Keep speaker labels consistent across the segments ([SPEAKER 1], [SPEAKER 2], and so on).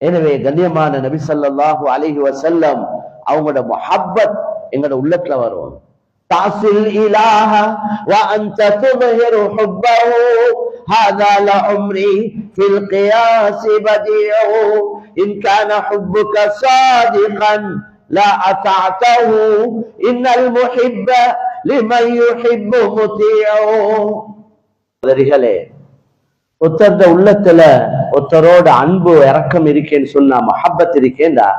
[SPEAKER 1] எனவே கண்ணியமான நபி ஸல்லல்லாஹு அலைஹி வஸல்லம் அவங்களோட முஹப்பத் எங்களோட உள்ளத்துல வரும் தாசில் இலாஹ وأنت تظهر حبه هذا لعمري في القياس بديع إن كان حبك صادقا لا أطعته إن المحب لمن يحب مطيع சகோதரிகளே ஒருத்தர்த உள்ளத்துல ஒருத்தரோட அன்பு இறக்கம் இருக்கேன்னு சொன்னா மஹப்பத் இருக்கேன்டா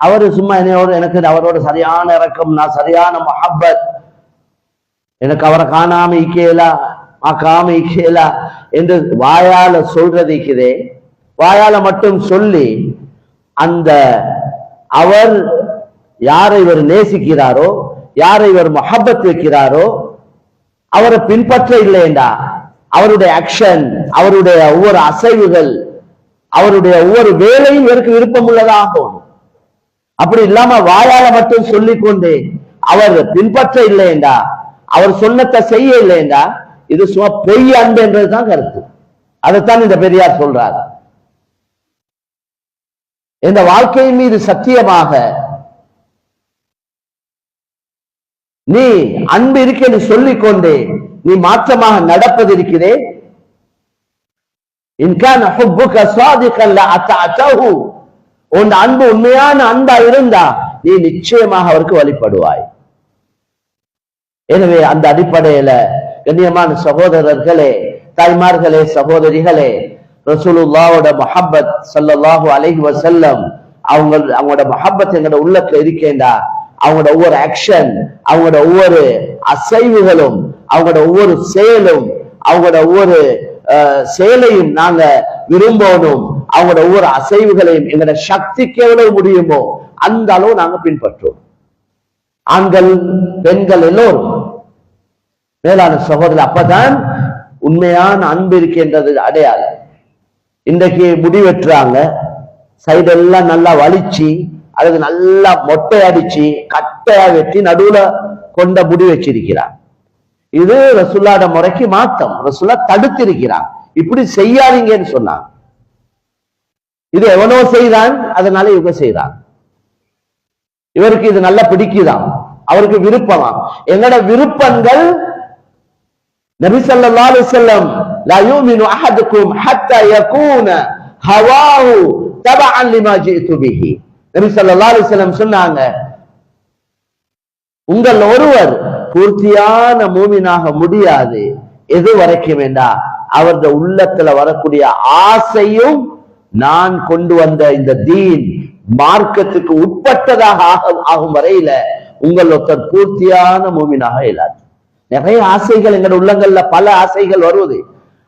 [SPEAKER 1] அவரு சும்மா என்னையோட எனக்கு அவரோட சரியான இறக்கம் நான் சரியான மஹப்பத். எனக்கு அவரை காணாம இக்கேலா ஆக்காம இக்கேலா என்று வாயால சொல்றது வாயால மட்டும் சொல்லி அந்த அவர் யாரை இவர் நேசிக்கிறாரோ யாரை இவர் மஹப்பத் வைக்கிறாரோ அவரை பின்பற்ற இல்லைண்டா அவருடைய ஆக்ஷன் அவருடைய ஒவ்வொரு அசைவுகள் அவருடைய ஒவ்வொரு வேலையும் இவருக்கு விருப்பம் உள்ளதாகும். அப்படி இல்லாம வாயால மட்டும் சொல்லிக்கொண்டு அவர் பின்பற்ற இல்லைண்டா அவர் சொன்னத்தை செய்ய இல்லைண்டா இது சும்மா பொய் அன்பு என்றதுதான் கருத்து. அதைத்தான் இந்த பெரியார் சொல்றார். இந்த வாழ்க்கையின் மீது சத்தியமாக நீ அன்பு இருக்கேன்னு சொல்லிக்கொண்டே நீ மாற்றமாக நடப்பது இருக்கிறே உன் அன்பு உண்மையான அன்பா இருந்தா நீ நிச்சயமாக அவருக்கு வழிபடுவாய். எனவே அந்த அடிப்படையில கண்ணியமான சகோதரர்களே தாய்மார்களே சகோதரிகளே ரசூலுல்லாவோட மஹப்பத் ஸல்லல்லாஹு அலஹி வசல்லம் அவங்க அவங்களோட மஹப்பத் எங்களோட உள்ளத்துல இருக்கேண்டா. அவங்களோட ஒவ்வொரு ஆக்ஷன் அவங்களோட ஒவ்வொரு அசைவுகளும் அவங்களோட ஒவ்வொரு செயலும் அவங்களோட ஒவ்வொரு அஹ், செயலையும் நாங்க விரும்பணும். அவங்களோட ஒவ்வொரு அசைவுகளையும் எங்களோட சக்திக்கு எவ்வளவு முடியுமோ அந்த அளவு நாங்க பின்பற்றுவோம் ஆண்கள் பெண்கள் எல்லோரும் மேலான சகோதரர் அப்பதான் உண்மையான அன்பு இருக்கின்றது அடையாளம். இன்றைக்கு முடி வெட்டுறாங்க சைடெல்லாம் நல்லா வலிச்சு அதுக்கு நல்லா மொட்டை அடிச்சு கட்டையா வெட்டி நடுவுல கொண்ட முடி வச்சிருக்கிறார். இது ரசுல்லாட முறைக்கு மாத்தம் ரசுல்லா தடுத்திருக்கிறார். இப்படி செய்யாதீங்கன்னு சொன்னான் இது எவனோ செய்தான் அதனால இவங்க செய்தான். இவருக்கு இது நல்லா பிடிக்குதாம் அவருக்கு விருப்பமா? எங்கட விருப்பங்கள் நபி ஸல்லல்லாஹு அலைஹி வஸல்லம் லா யூமினு அஹதுக்கும் ஹத்தா யகூன ஹவாஹு தபஅன் லிமா நபி ஸல்லல்லாஹு அலிஸ்லம் சொன்னாங்க. உங்கள் ஒருவர் பூர்த்தியான மூமினாக முடியாது. எது வரைக்கும் வேண்டா அவரது உள்ளத்துல வரக்கூடிய ஆசையும் நான் கொண்டு வந்த இந்த தீன் மார்க்கத்துக்கு உட்பட்டதாக ஆகும் வரையில உங்கள் ஒருத்தர் பூர்த்தியான மூமினாக இயலாது. நிறைய ஆசைகள் எங்கள் உள்ளங்கள்ல பல ஆசைகள் வருவது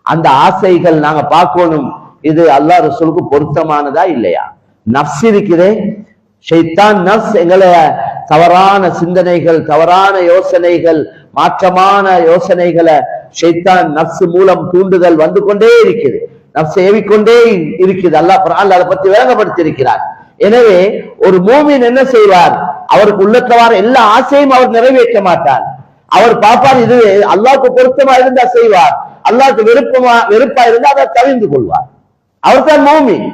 [SPEAKER 1] அந்த ஆசைகள் நாங்க பார்க்கணும். இது அல்லாஹ் ரசூலுக்கு பொருத்தமானதா இல்லையா? நப்ஸ் இருக்குதே. ஷைத்தான் நப்ஸ் எங்களை தவறான சிந்தனைகள் தவறான யோசனைகள் மாற்றமான யோசனைகளை ஷைத்தான் நப்ஸ் மூலம் தூண்டுதல் வந்து கொண்டே இருக்குது. நப்ஸ் ஏவிக்கொண்டே இருக்குது. அல்லாஹ் குர்ஆன்ல அதை பத்தி விளங்கப்படுத்தி இருக்கிறார் எனவே ஒரு மூமின் என்ன செய்வார்? அவருக்கு உள்ளத்தவாறு எல்லா ஆசையும் அவர் நிறைவேற்ற மாட்டார். அவர் பார்ப்பார் இது அல்லாவுக்கு பொருத்தமா இருந்தா செய்வார். அல்லாவுக்கு விருப்பமா வெறுப்பா இருந்தா அதை தவிர்ந்து கொள்வார். அவர் தான் மூமின்.